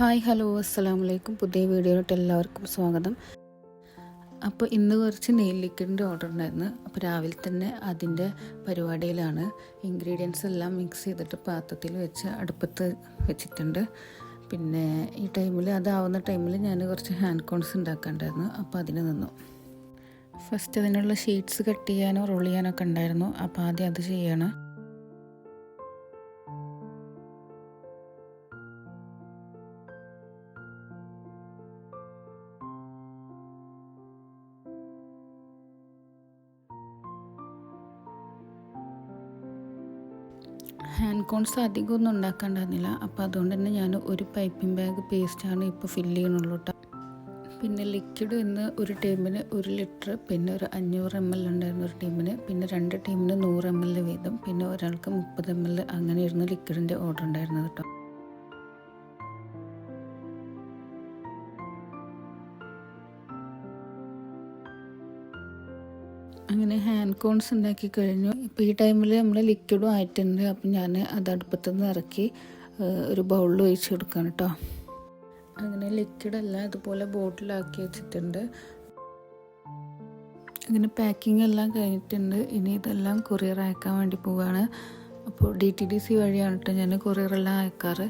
Hi hello അസ്സാം വലൈക്കും പുതിയ വീഡിയോയിലോട്ട് എല്ലാവർക്കും സ്വാഗതം. അപ്പോൾ ഇന്ന് കുറച്ച് നെയിൽ ലിക്വിഡിന്റെ ഓർഡർ ഉണ്ടായിരുന്നു. അപ്പോൾ രാവിലെ തന്നെ അതിന്റെ പരിപാടിയിലാണ്. ഇൻഗ്രീഡിയൻസ് എല്ലാം മിക്സ് ചെയ്തിട്ട് പാത്രത്തിൽ വെച്ച് അടുപ്പത്ത് വെച്ചിട്ടുണ്ട്. പിന്നെ ഈ ടൈമിൽ അതാവുന്ന ടൈമിൽ ഞാൻ കുറച്ച് ഹാൻഡ് കോൺസ് ഉണ്ടാക്കാണ്ടായിരുന്നു അപ്പോൾ അതിന് നിന്നു. ഫസ്റ്റ് അതിനുള്ള ഷീറ്റ്സ് കട്ട് ചെയ്യാനോ റോൾ ചെയ്യാനോ ഒക്കെ ഉണ്ടായിരുന്നു. അപ്പോൾ ആദ്യം അത് ചെയ്യണം. ഹാൻഡ് കോൺസ് അധികം ഒന്നും ഉണ്ടാക്കാണ്ടായിരുന്നില്ല. അപ്പോൾ അതുകൊണ്ട് തന്നെ ഞാൻ ഒരു പൈപ്പിംഗ് ബാഗ് പേസ്റ്റാണ് ഇപ്പോൾ ഫില്ല് ചെയ്യണുള്ളൂ കേട്ടോ പിന്നെ ലിക്വിഡ് ഇന്ന് ഒരു ടീമിന് ഒരു ലിറ്റർ പിന്നെ ഒരു അഞ്ഞൂറ് എം എൽ ഉണ്ടായിരുന്നു ഒരു ടീമിന് പിന്നെ രണ്ട് ടീമിന് നൂറ് എം എൽ വീതം. പിന്നെ ഒരാൾക്ക് മുപ്പത് എം എൽ അങ്ങനെയായിരുന്നു ലിക്വിഡിന്റെ ഓർഡർ ഉണ്ടായിരുന്നത് കേട്ടോ അങ്ങനെ ഹാൻഡ് കോൺസ് ഉണ്ടാക്കി കഴിഞ്ഞു. ഇപ്പോൾ ഈ ടൈമിൽ നമ്മൾ ലിക്വിഡും ആയിട്ടുണ്ട്. അപ്പം ഞാൻ അത് അടുപ്പത്തു നിന്ന് ഇറക്കി ഒരു ബൗളിൽ ഒഴിച്ച് കൊടുക്കണം കേട്ടോ അങ്ങനെ ലിക്വിഡല്ല അതുപോലെ ബോട്ടിലാക്കി വെച്ചിട്ടുണ്ട്. അങ്ങനെ പാക്കിംഗ് എല്ലാം കഴിഞ്ഞിട്ടുണ്ട്. ഇനി ഇതെല്ലാം കൊറിയർ അയക്കാൻ വേണ്ടി പോവുകയാണ് അപ്പോൾ ഡി ടി ഡി സി വഴിയാണ് കേട്ടോ ഞാൻ കൊറിയറെല്ലാം അയക്കാറ്.